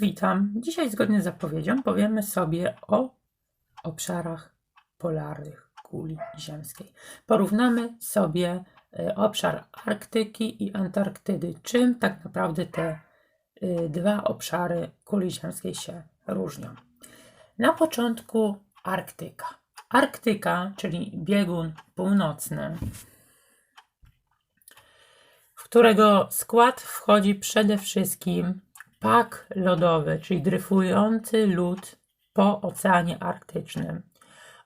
Witam. Dzisiaj zgodnie z zapowiedzią powiemy sobie o obszarach polarnych kuli ziemskiej. Porównamy sobie e, obszar Arktyki i Antarktydy. Czym tak naprawdę te e, dwa obszary kuli ziemskiej się różnią? Na początku Arktyka. Arktyka, czyli biegun północny, w którego skład wchodzi przede wszystkim pak lodowy, czyli dryfujący lód po Oceanie Arktycznym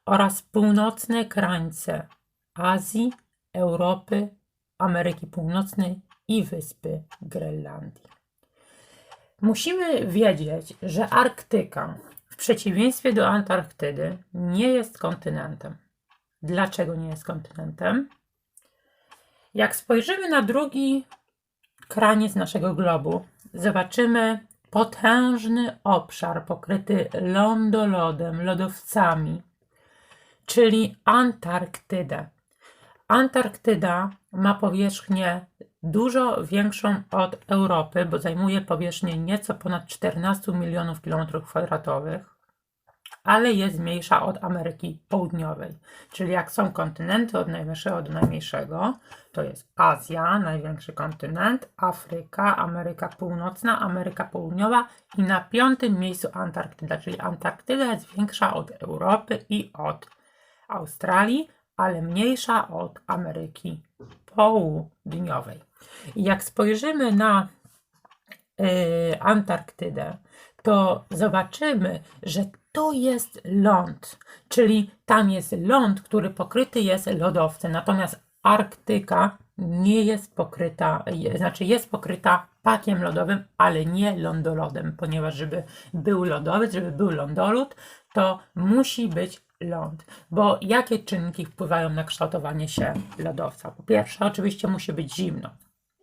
oraz północne krańce Azji, Europy, Ameryki Północnej i wyspy Grenlandii. Musimy wiedzieć, że Arktyka, w przeciwieństwie do Antarktydy, nie jest kontynentem. Dlaczego nie jest kontynentem? Jak spojrzymy na drugi kraniec naszego globu, zobaczymy potężny obszar pokryty lądolodem, lodowcami, czyli Antarktydę. Antarktyda ma powierzchnię dużo większą od Europy, bo zajmuje powierzchnię nieco ponad 14 milionów kilometrów kwadratowych ale jest mniejsza od Ameryki Południowej. Czyli jak są kontynenty od najwyższego do najmniejszego, to jest Azja, największy kontynent, Afryka, Ameryka Północna, Ameryka Południowa i na piątym miejscu Antarktyda, czyli Antarktyda jest większa od Europy i od Australii, ale mniejsza od Ameryki Południowej. I jak spojrzymy na yy, Antarktydę, to zobaczymy, że to jest ląd, czyli tam jest ląd, który pokryty jest lodowcem, natomiast Arktyka nie jest pokryta, znaczy jest pokryta pakiem lodowym, ale nie lądolodem, ponieważ żeby był lodowiec, żeby był lądolód, to musi być ląd. Bo jakie czynniki wpływają na kształtowanie się lodowca? Po pierwsze, oczywiście musi być zimno.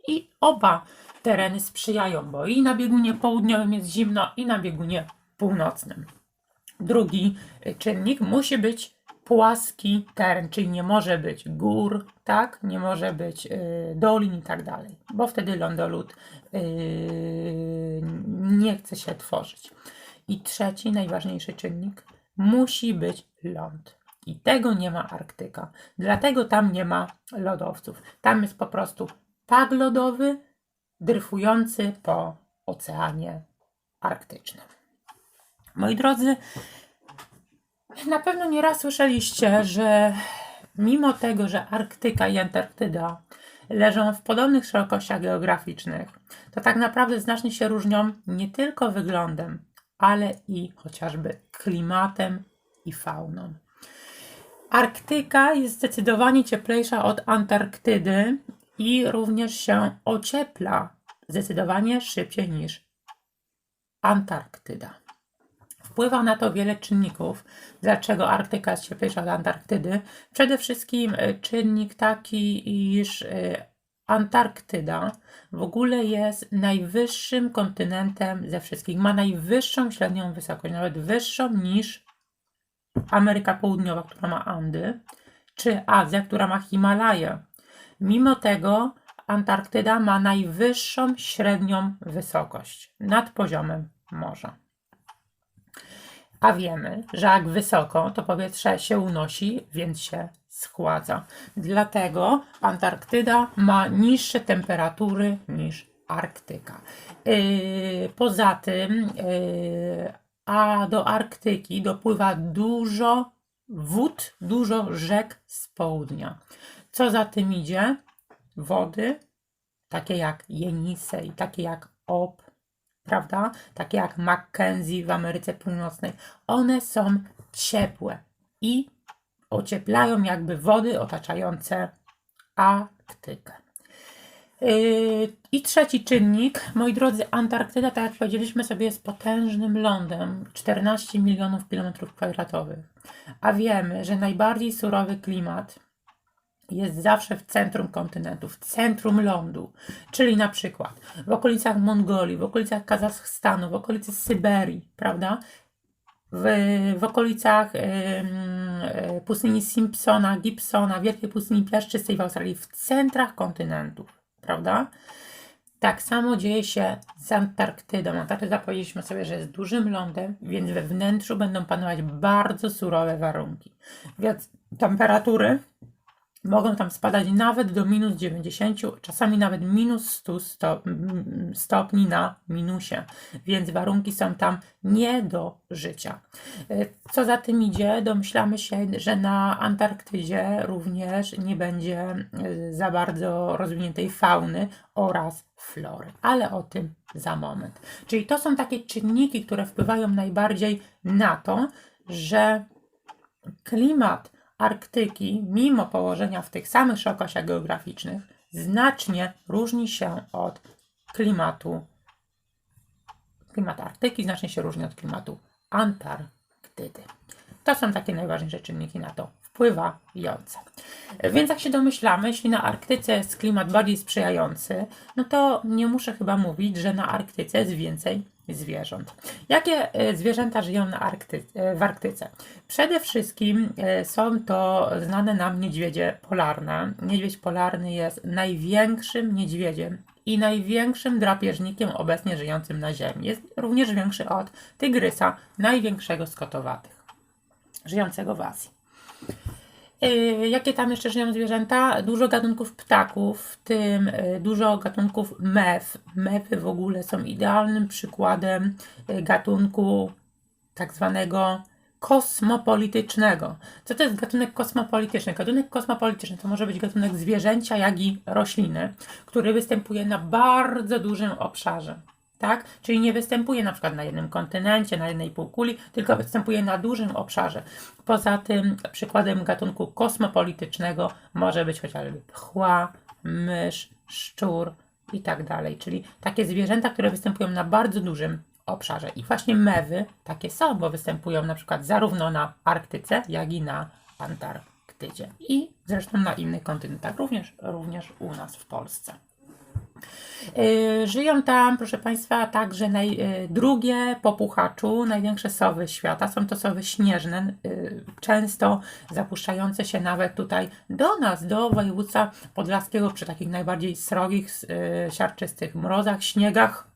I oba tereny sprzyjają, bo i na biegunie południowym jest zimno, i na biegunie północnym. Drugi czynnik musi być płaski teren, czyli nie może być gór, tak, nie może być y, dolin i tak dalej, bo wtedy lądolód y, nie chce się tworzyć. I trzeci, najważniejszy czynnik, musi być ląd. I tego nie ma Arktyka. Dlatego tam nie ma lodowców. Tam jest po prostu pak lodowy dryfujący po Oceanie Arktycznym. Moi drodzy, na pewno nieraz słyszeliście, że mimo tego, że Arktyka i Antarktyda leżą w podobnych szerokościach geograficznych, to tak naprawdę znacznie się różnią nie tylko wyglądem, ale i chociażby klimatem i fauną. Arktyka jest zdecydowanie cieplejsza od Antarktydy i również się ociepla zdecydowanie szybciej niż Antarktyda. Wpływa na to wiele czynników, dlaczego Arktyka jest cieplejsza od Antarktydy. Przede wszystkim e, czynnik taki, iż e, Antarktyda w ogóle jest najwyższym kontynentem ze wszystkich. Ma najwyższą średnią wysokość, nawet wyższą niż Ameryka Południowa, która ma Andy, czy Azja, która ma Himalaje. Mimo tego Antarktyda ma najwyższą średnią wysokość nad poziomem morza. A wiemy, że jak wysoko, to powietrze się unosi, więc się schładza. Dlatego Antarktyda ma niższe temperatury niż Arktyka. Yy, poza tym, yy, a do Arktyki dopływa dużo wód, dużo rzek z południa. Co za tym idzie? Wody, takie jak Jenisej, takie jak Ob, prawda? Takie jak Mackenzie w Ameryce Północnej. One są ciepłe i ocieplają jakby wody otaczające Arktykę. Yy, I trzeci czynnik, moi drodzy, Antarktyda, tak jak powiedzieliśmy sobie, jest potężnym lądem 14 milionów kilometrów kwadratowych. A wiemy, że najbardziej surowy klimat jest zawsze w centrum kontynentu, w centrum lądu, czyli na przykład w okolicach Mongolii, w okolicach Kazachstanu, w okolicy Syberii, prawda? W, w okolicach y, pustyni Simpsona, Gibsona, Wielkiej Pustyni Piaszczystej w Australii, w centrach kontynentów, prawda? Tak samo dzieje się z Antarktydą. Antarktyda powiedzieliśmy sobie, że jest dużym lądem, więc we wnętrzu będą panować bardzo surowe warunki. Więc temperatury mogą tam spadać nawet do minus 90, czasami nawet minus 100 sto, mm, stopni na minusie, więc warunki są tam nie do życia. E, Co za tym idzie, domyślamy się, że na Antarktydzie również nie będzie e, za bardzo rozwiniętej fauny oraz flory, ale o tym za moment. Czyli to są takie czynniki, które wpływają najbardziej na to, że klimat Arktyki, mimo położenia w tych samych szerokościach geograficznych, znacznie różni się od klimatu. Klimat Arktyki znacznie się różni od klimatu Antarktydy. To są takie najważniejsze czynniki na to wpływające. Więc jak się domyślamy, jeśli na Arktyce jest klimat bardziej sprzyjający, no to nie muszę chyba mówić, że na Arktyce jest więcej zwierząt. Jakie e, zwierzęta żyją na Arkty e, w Arktyce? Przede wszystkim e, są to znane nam niedźwiedzie polarne. Niedźwiedź polarny jest największym niedźwiedziem i największym drapieżnikiem obecnie żyjącym na Ziemi. Jest również większy od tygrysa, największego z kotowatych, żyjącego w Azji. Yy, Jakie tam jeszcze żyją zwierzęta? Dużo gatunków ptaków, w tym yy, dużo gatunków mew. Mewy w ogóle są idealnym przykładem yy, gatunku tak zwanego kosmopolitycznego. Co to jest gatunek kosmopolityczny? Gatunek kosmopolityczny to może być gatunek zwierzęcia, jak i rośliny, który występuje na bardzo dużym obszarze. Tak? Czyli nie występuje na przykład na jednym kontynencie, na jednej półkuli, tylko występuje na dużym obszarze. Poza tym przykładem gatunku kosmopolitycznego może być chociażby pchła, mysz, szczur i tak dalej. Czyli takie zwierzęta, które występują na bardzo dużym obszarze. I właśnie mewy takie są, bo występują na przykład zarówno na Arktyce, jak i na Antarktydzie. I zresztą na innych kontynentach, również, również u nas w Polsce. Yy, Żyją tam, proszę Państwa, także naj, yy, drugie po puchaczu największe sowy świata. Są to sowy śnieżne, yy, często zapuszczające się nawet tutaj do nas, do województwa podlaskiego, przy takich najbardziej srogich, siarczystych mrozach, śniegach.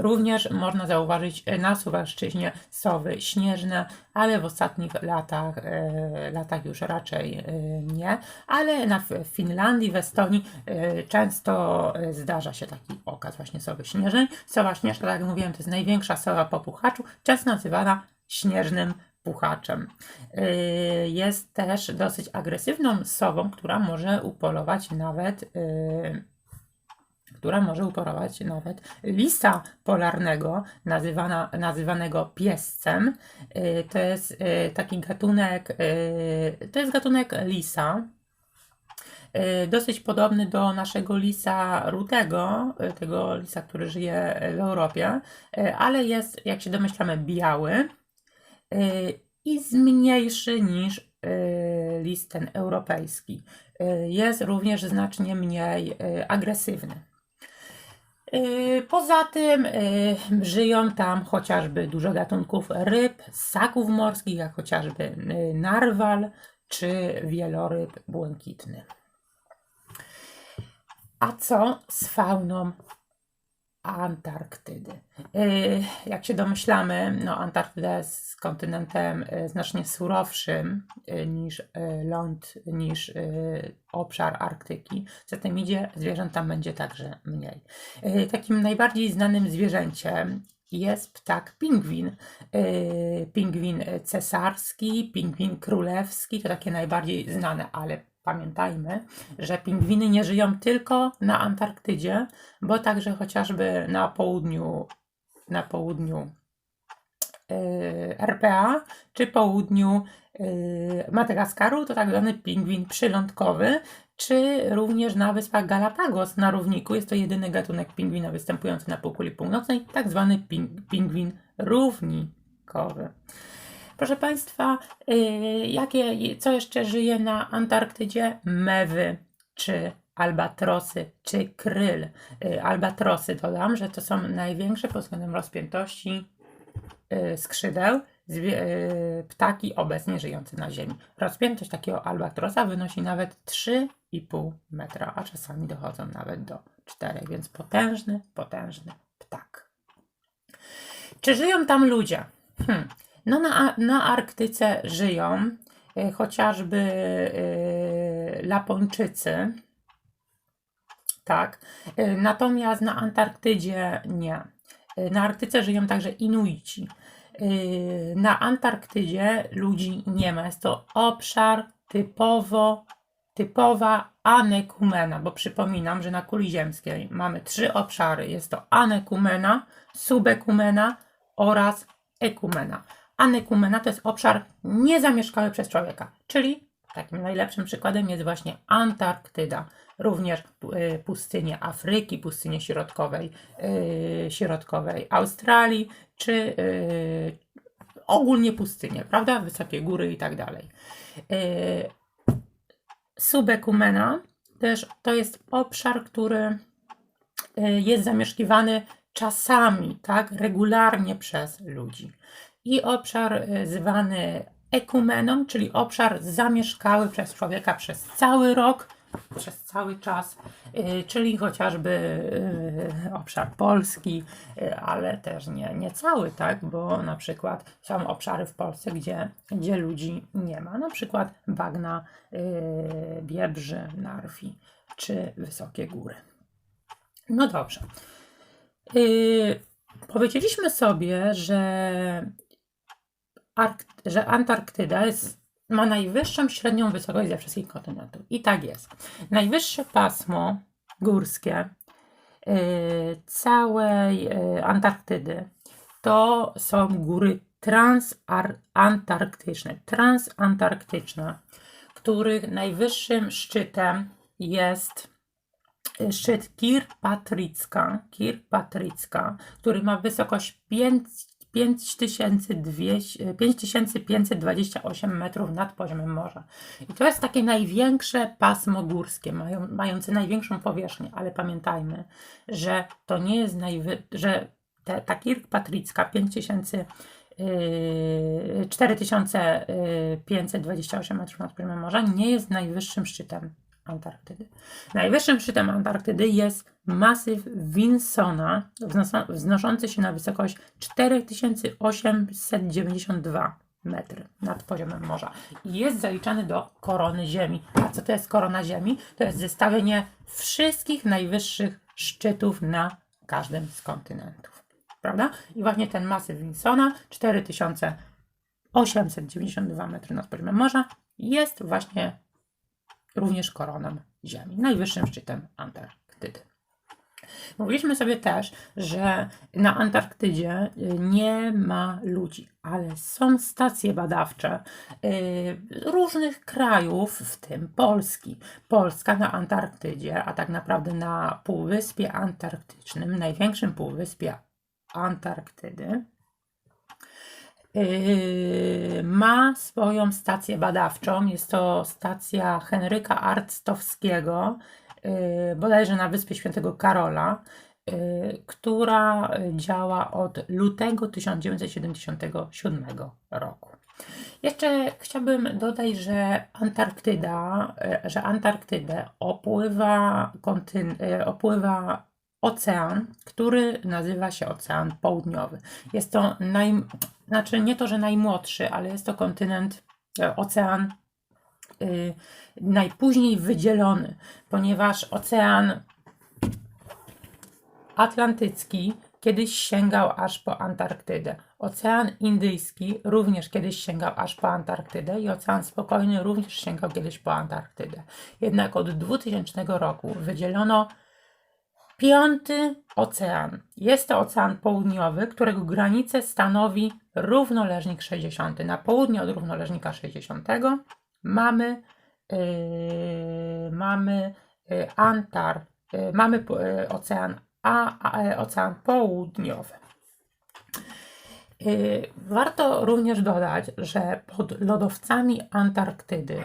Również można zauważyć na Suwalszczyźnie sowy śnieżne, ale w ostatnich latach, e, latach już raczej e, nie. Ale na, w Finlandii, w Estonii e, często e, zdarza się taki okaz właśnie sowy śnieżnej. Sowa śnieżna, tak jak mówiłem, to jest największa sowa po puchaczu, często nazywana śnieżnym puchaczem. E, Jest też dosyć agresywną sową, która może upolować nawet e, która może upolować nawet lisa polarnego, nazywana, nazywanego piescem. Y, To jest y, taki gatunek, y, to jest gatunek lisa, dosyć podobny do naszego lisa rudego, tego lisa, który żyje w Europie, ale jest, jak się domyślamy, biały i mniejszy niż lis ten europejski. Jest również znacznie mniej agresywny. Yy, Poza tym yy, żyją tam chociażby dużo gatunków ryb, ssaków morskich, jak chociażby yy, narwal czy wieloryb błękitny. A co z fauną Antarktydy? Yy, Jak się domyślamy, no Antarktyda jest kontynentem yy, znacznie surowszym yy, niż ląd, niż obszar Arktyki. Tym idzie, zwierząt tam będzie także mniej. Takim najbardziej znanym zwierzęciem jest ptak pingwin. Pingwin cesarski, pingwin królewski, to takie najbardziej znane, ale pamiętajmy, że pingwiny nie żyją tylko na Antarktydzie, bo także chociażby na południu, na południu yy, RPA czy południu yy, Madagaskaru, to tak zwany pingwin przylądkowy, czy również na wyspach Galapagos na równiku. Jest to jedyny gatunek pingwina występujący na półkuli północnej, tak zwany ping, pingwin równikowy. Proszę Państwa, yy, jakie, co jeszcze żyje na Antarktydzie? Mewy, czy albatrosy, czy kryl. Yy, albatrosy dodam, że to są największe pod względem rozpiętości yy, skrzydeł y, ptaki obecnie żyjące na Ziemi. Rozpiętość takiego albatrosa wynosi nawet 3,5 metra, a czasami dochodzą nawet do 4, więc potężny, potężny ptak. Czy żyją tam ludzie? Hmm. No na, na Arktyce żyją y, chociażby y, Lapończycy, tak. Y, Natomiast na Antarktydzie nie. Na Arktyce żyją także Inuici. Na Antarktydzie ludzi nie ma. Jest to obszar typowo, typowa anekumena, bo przypominam, że na kuli ziemskiej mamy trzy obszary. Jest to anekumena, subekumena oraz ekumena. Anekumena to jest obszar niezamieszkały przez człowieka, czyli takim najlepszym przykładem jest właśnie Antarktyda. Również y, pustynie Afryki, pustynie środkowej, y, środkowej Australii, czy y, ogólnie pustynie, prawda? Wysokie góry i tak dalej. Subekumena też to jest obszar, który jest zamieszkiwany czasami, tak, regularnie przez ludzi. I obszar y, zwany ekumeną, czyli obszar zamieszkały przez człowieka przez cały rok, przez cały czas, y, czyli chociażby y, obszar Polski, ale też nie, nie cały, tak, bo na przykład są obszary w Polsce, gdzie, gdzie ludzi nie ma, na przykład bagna, Biebrzy, Narwi czy wysokie góry. No dobrze. Powiedzieliśmy sobie, że, Że Antarktyda jest, ma najwyższą średnią wysokość ze wszystkich kontynentów. I tak jest. Najwyższe pasmo górskie y, całej y, Antarktydy to są góry transantarktyczne. Transantarktyczne, których najwyższym szczytem jest szczyt Kirpatricka, Kirpatricka, który ma wysokość 5 5200 5528 metrów nad poziomem morza. I to jest takie największe pasmo górskie, mają, mające największą powierzchnię, ale pamiętajmy, że to nie jest najwy... że te, ta Kirkpatricka 5000 yy, 4528 metrów nad poziomem morza nie jest najwyższym szczytem Antarktydy. Najwyższym szczytem Antarktydy jest masyw Winsona, wznos- wznoszący się na wysokość 4892 metry nad poziomem morza. I jest zaliczany do korony Ziemi. A co to jest korona Ziemi? To jest zestawienie wszystkich najwyższych szczytów na każdym z kontynentów. Prawda? I właśnie ten masyw Winsona, 4892 metry nad poziomem morza, jest właśnie również koroną Ziemi, najwyższym szczytem Antarktydy. Mówiliśmy sobie też, że na Antarktydzie y, nie ma ludzi, ale są stacje badawcze y, różnych krajów, w tym Polski. Polska na Antarktydzie, a tak naprawdę na Półwyspie Antarktycznym, największym półwyspie Antarktydy, ma swoją stację badawczą. Jest to stacja Henryka Arctowskiego, yy, bodajże na wyspie Świętego Karola, yy, która działa od lutego 1977 roku. Jeszcze chciałbym dodać, że Antarktyda, yy, że Antarktydę opływa, kontyn, yy, opływa ocean, który nazywa się Ocean Południowy. Jest to naj, znaczy nie to, że najmłodszy, ale jest to kontynent, e, ocean y, najpóźniej wydzielony, ponieważ ocean Atlantycki kiedyś sięgał aż po Antarktydę. Ocean Indyjski również kiedyś sięgał aż po Antarktydę i Ocean Spokojny również sięgał kiedyś po Antarktydę. Jednak od 2000 roku wydzielono Piąty ocean. Jest to ocean południowy, którego granicę stanowi równoleżnik 60. Na południe od równoleżnika 60 mamy, yy, mamy yy, Antar, yy, mamy yy, ocean, a, a, e, ocean południowy. Yy, Warto również dodać, że pod lodowcami Antarktydy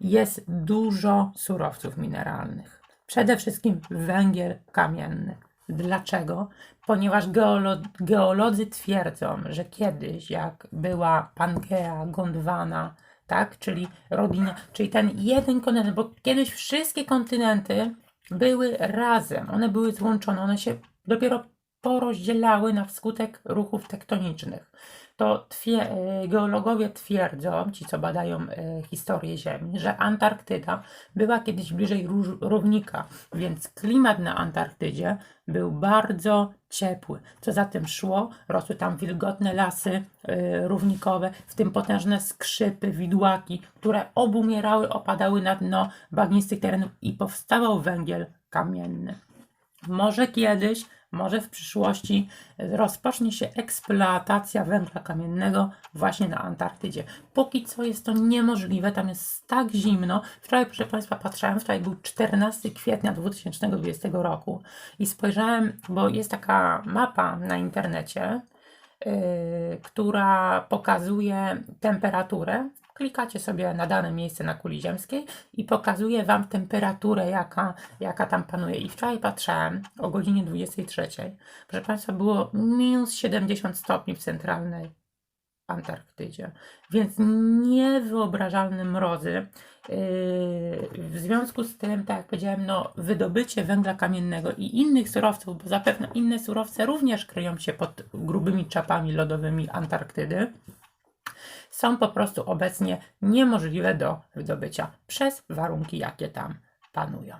jest dużo surowców mineralnych. Przede wszystkim węgiel kamienny. Dlaczego? Ponieważ geolo geolodzy twierdzą, że kiedyś, jak była Pangea, Gondwana, tak, czyli rodzina, czyli ten jeden kontynent, bo kiedyś wszystkie kontynenty były razem, one były złączone, one się dopiero porozdzielały na wskutek ruchów tektonicznych. To twie, e, geologowie twierdzą, ci co badają e, historię Ziemi, że Antarktyda była kiedyś bliżej równika, więc klimat na Antarktydzie był bardzo ciepły. Co za tym szło, rosły tam wilgotne lasy e, równikowe, w tym potężne skrzypy, widłaki, które obumierały, opadały na dno bagnistych terenów i powstawał węgiel kamienny. Może kiedyś, może w przyszłości rozpocznie się eksploatacja węgla kamiennego właśnie na Antarktydzie. Póki co jest to niemożliwe, tam jest tak zimno. Wczoraj, proszę Państwa, patrzyłem, wczoraj był 14 kwietnia 2020 roku i spojrzałem, bo jest taka mapa na internecie, yy, która pokazuje temperaturę. Klikacie sobie na dane miejsce na kuli ziemskiej i pokazuje Wam temperaturę, jaka, jaka tam panuje. I wczoraj patrzyłem o godzinie 23. Proszę Państwa, było minus 70 stopni w centralnej Antarktydzie. Więc niewyobrażalne mrozy. Yy, W związku z tym, tak jak powiedziałem, no, wydobycie węgla kamiennego i innych surowców, bo zapewne inne surowce również kryją się pod grubymi czapami lodowymi Antarktydy, są po prostu obecnie niemożliwe do wydobycia przez warunki, jakie tam panują.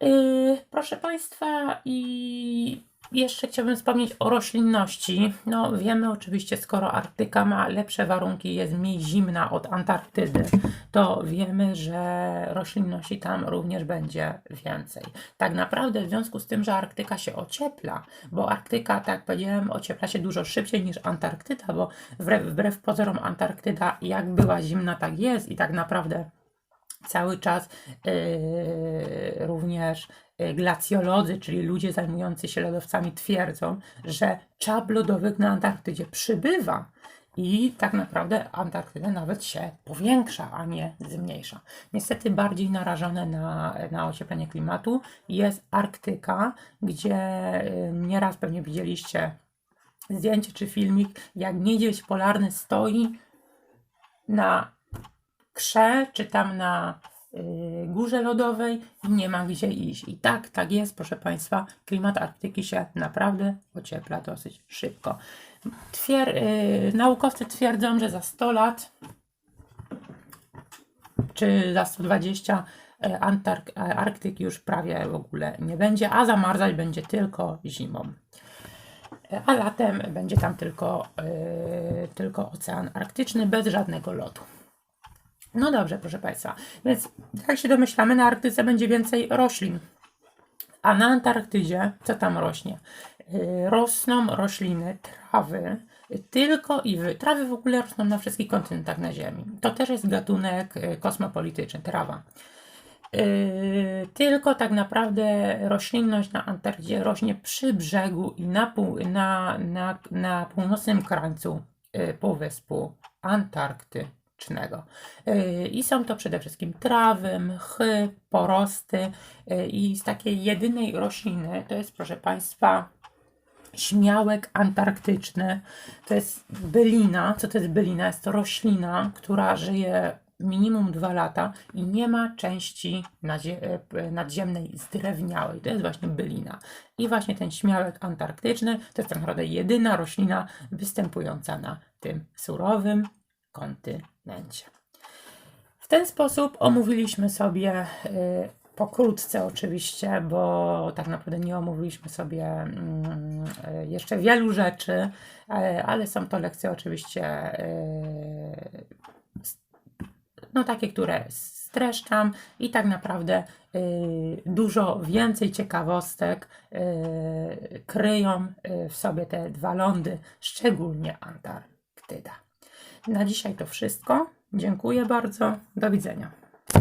Yy, proszę Państwa, i jeszcze chciałbym wspomnieć o roślinności. No, wiemy oczywiście, skoro Arktyka ma lepsze warunki, jest mniej zimna od Antarktydy, to wiemy, że roślinności tam również będzie więcej. Tak naprawdę, w związku z tym, że Arktyka się ociepla, bo Arktyka, tak jak powiedziałem, ociepla się dużo szybciej niż Antarktyda, bo wbrew, wbrew pozorom Antarktyda, jak była zimna, tak jest i tak naprawdę cały czas yy, również yy, glacjolodzy, czyli ludzie zajmujący się lodowcami, twierdzą, że czap lodowych na Antarktydzie przybywa i tak naprawdę Antarktyda nawet się powiększa, a nie zmniejsza. Niestety bardziej narażone na, na ocieplenie klimatu jest Arktyka, gdzie yy, nieraz pewnie widzieliście zdjęcie czy filmik, jak niedźwiedź polarny stoi na krze, czy tam na y, górze lodowej i nie ma gdzie iść. I tak, tak jest, proszę Państwa, klimat Arktyki się naprawdę ociepla dosyć szybko. Twier, y, naukowcy twierdzą, że za 100 lat czy za 120 y, Antark- Arktyki już prawie w ogóle nie będzie, a zamarzać będzie tylko zimą. A latem będzie tam tylko, y, tylko ocean arktyczny bez żadnego lodu. No dobrze, proszę Państwa. Więc jak się domyślamy, na Arktyce będzie więcej roślin. A na Antarktydzie, co tam rośnie? Yy, Rosną rośliny, trawy, tylko i wy. Trawy w ogóle rosną na wszystkich kontynentach na Ziemi. To też jest gatunek yy, kosmopolityczny, trawa. Yy, tylko tak naprawdę roślinność na Antarktydzie rośnie przy brzegu i na, pół, na, na, na północnym krańcu yy, półwyspu antarktycznego. Yy, I są to przede wszystkim trawy, mchy, porosty yy, i z takiej jedynej rośliny to jest proszę Państwa śmiałek antarktyczny. To jest bylina. Co to jest bylina? Jest to roślina, która żyje minimum dwa lata i nie ma części e, nadziemnej zdrewniałej. To jest właśnie bylina. I właśnie ten śmiałek antarktyczny to jest tak naprawdę jedyna roślina występująca na tym surowym kontynencie. W ten sposób omówiliśmy sobie y, pokrótce oczywiście, bo tak naprawdę nie omówiliśmy sobie mm, jeszcze wielu rzeczy, y, ale są to lekcje oczywiście y, no takie, które streszczam i tak naprawdę y, dużo więcej ciekawostek kryją w sobie te dwa lądy, szczególnie Antarktyda. Na dzisiaj to wszystko. Dziękuję bardzo. Do widzenia.